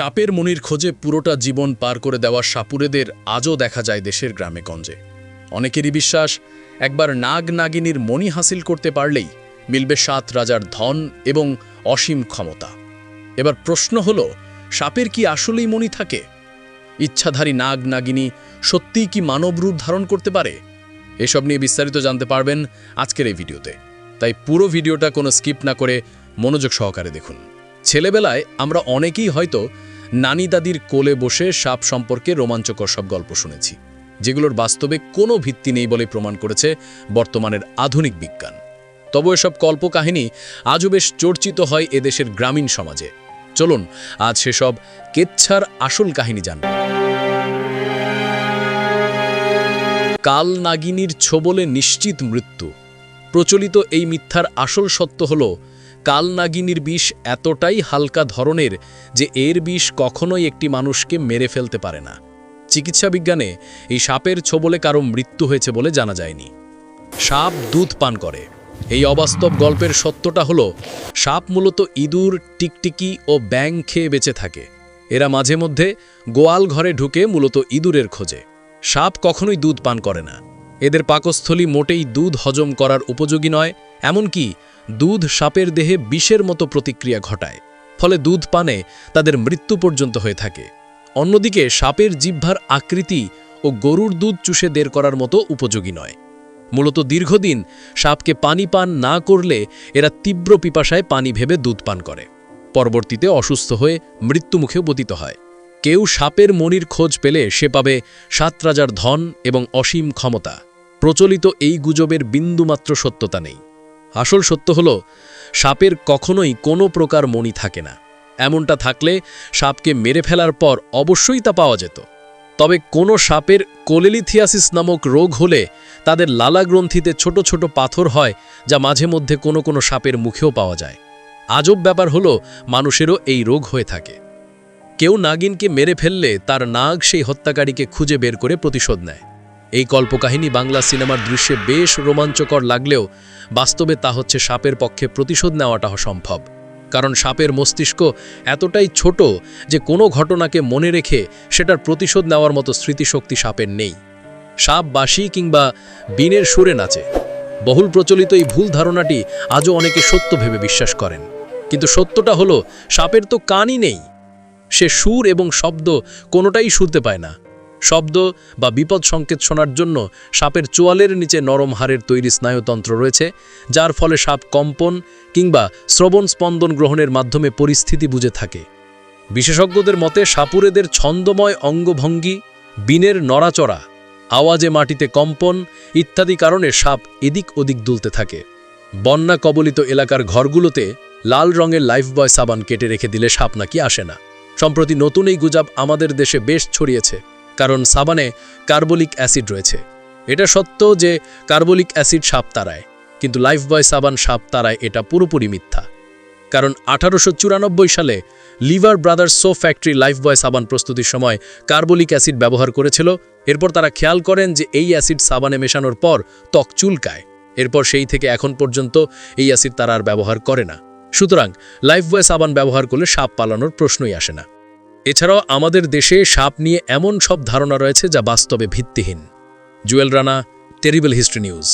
সাপের মনির খোঁজে পুরোটা জীবন পার করে দেওয়া সাপুরেদের আজও দেখা যায় দেশের গ্রামে গঞ্জে। অনেকেরই বিশ্বাস, একবার নাগ নাগিনীর মণি হাসিল করতে পারলেই মিলবে সাত রাজার ধন এবং অসীম ক্ষমতা। এবার প্রশ্ন হল, সাপের কি আসলেই মণি থাকে? ইচ্ছাধারী নাগ নাগিনী সত্যিই কি মানব রূপ ধারণ করতে পারে? এসব নিয়ে বিস্তারিত জানতে পারবেন আজকের এই ভিডিওতে। তাই পুরো ভিডিওটা কোনো স্কিপ না করে মনোযোগ সহকারে দেখুন। ছেলেবেলায় আমরা অনেকেই হয়তো নানি দাদির কোলে বসে সাপ সম্পর্কে রোমাঞ্চকর সব গল্প শুনেছি, যেগুলোর বাস্তবে কোনো ভিত্তি নেই বলে প্রমাণ করেছে বর্তমানের আধুনিক বিজ্ঞান। তবু এসব কল্পকাহিনী আজও বেশ চর্চিত হয় এদেশের গ্রামীণ সমাজে। চলুন, আজ সেসব কেচ্ছার আসল কাহিনী জানব। কাল নাগিনীর ছোবলে নিশ্চিত মৃত্যু। প্রচলিত এই মিথ্যার আসল সত্য হল কাল নাগিনীর বিষ এতটাই হালকা ধরনের যে এর বিষ কখনোই একটি মানুষকে মেরে ফেলতে পারে না। চিকিৎসা বিজ্ঞানে এই সাপের ছোবলে কারও মৃত্যু হয়েছে বলে জানা যায়নি। সাপ দুধ পান করে। এই অবাস্তব গল্পের সত্যটা হলো, সাপ মূলত ইঁদুর, টিকটিকি ও ব্যাং খেয়ে বেঁচে থাকে। এরা মাঝে মধ্যে গোয়াল ঘরে ঢুকে মূলত ইঁদুরের খোঁজে। সাপ কখনোই দুধ পান করে না। এদের পাকস্থলী মোটেই দুধ হজম করার উপযোগী নয়, এমনকি দুধ সাপের দেহে বিষের মতো প্রতিক্রিয়া ঘটায়, ফলে দুধ পানে তাদের মৃত্যু পর্যন্ত হয়ে থাকে। অন্যদিকে সাপের জিহ্বার আকৃতি ও গরুর দুধ চুষে দের করার মতো উপযোগী নয়। মূলত দীর্ঘদিন সাপকে পানি পান না করলে এরা তীব্র পিপাসায় পানি ভেবে দুধ পান করে। পরবর্তীতে অসুস্থ হয়ে মৃত্যুমুখেও পতিত হয়। কেউ সাপের মনির খোঁজ পেলে সে পাবে সাত রাজার ধন এবং অসীম ক্ষমতা। প্রচলিত এই গুজবের বিন্দুমাত্র সত্যতা নেই। আসল সত্য হল, সাপের কখনোই কোনো প্রকার মণি থাকে না। এমনটা থাকলে সাপকে মেরে ফেলার পর অবশ্যই তা পাওয়া যেত। তবে কোনো সাপের কোলেলিথিয়াসিস নামক রোগ হলে তাদের লালা গ্রন্থিতে ছোট ছোট পাথর হয়, যা মাঝে মধ্যে কোনো কোনো সাপের মুখেও পাওয়া যায়। আজব ব্যাপার হলো, মানুষেরও এই রোগ হয়ে থাকে। কেউ নাগিনকে মেরে ফেললে তার নাগ সেই হত্যাকারীকে খুঁজে বের করে প্রতিশোধ নেয়। এই কল্পকাহিনী বাংলা সিনেমার দৃশ্যে বেশ রোমাঞ্চকর লাগলেও বাস্তবে তা হচ্ছে সাপের পক্ষে প্রতিশোধ নেওয়াটা সম্ভব। কারণ সাপের মস্তিষ্ক এতটাই ছোট যে কোনো ঘটনাকে মনে রেখে সেটার প্রতিশোধ নেওয়ার মতো স্মৃতিশক্তি সাপের নেই। সাপ বাসি কিংবা বিনের সুরে নাচে। বহুল প্রচলিত এই ভুল ধারণাটি আজও অনেকে সত্য ভেবে বিশ্বাস করেন। কিন্তু সত্যটা হলো, সাপের তো কানই নেই। সে সুর এবং শব্দ কোনোটাই শুনতে পায় না। শব্দ বা বিপদ সংকেত শোনার জন্য সাপের চোয়ালের নিচে নরম হাড়ের তৈরি স্নায়ুতন্ত্র রয়েছে, যার ফলে সাপ কম্পন কিংবা শ্রবণ স্পন্দন গ্রহণের মাধ্যমে পরিস্থিতি বুঝে থাকে। বিশেষজ্ঞদের মতে, সাপুরেদের ছন্দময় অঙ্গভঙ্গি, বিনের নড়াচড়া, আওয়াজে মাটিতে কম্পন ইত্যাদি কারণে সাপ এদিক ওদিক দুলতে থাকে। বন্যা কবলিত এলাকার ঘরগুলোতে লাল রঙের লাইফ বয় সাবান কেটে রেখে দিলে সাপ নাকি আসে না। সম্প্রতি নতুন এই গুজাব আমাদের দেশে বেশ ছড়িয়েছে। কারণ সাবানে কার্বলিক অ্যাসিড রয়েছে। এটা সত্য যে কার্বলিক অ্যাসিড সাপ তারায় কিন্তু লাইফ বয় সাবান সাপ তারায় এটা পুরোপুরি মিথ্যা। কারণ আঠারোশো চুরানব্বই সালে Lever Brothers so factory Lifebuoy সাবান প্রস্তুতির সময় কার্বলিক অ্যাসিড ব্যবহার করেছিল। এরপর তারা খেয়াল করেন যে এই অ্যাসিড সাবানে মেশানোর পর ত্বক চুলকায়। এরপর সেই থেকে এখন পর্যন্ত এই অ্যাসিড তারা আর ব্যবহার করে না। সুতরাং লাইফ বয় সাবান ব্যবহার করলে সাপ পালানোর প্রশ্নই আসে না। এছাড়াও আমাদের দেশে সাপ নিয়ে এমন সব ধারণা রয়েছে যা বাস্তবে ভিত্তিহীন। Jewel Rana, Terrible History News.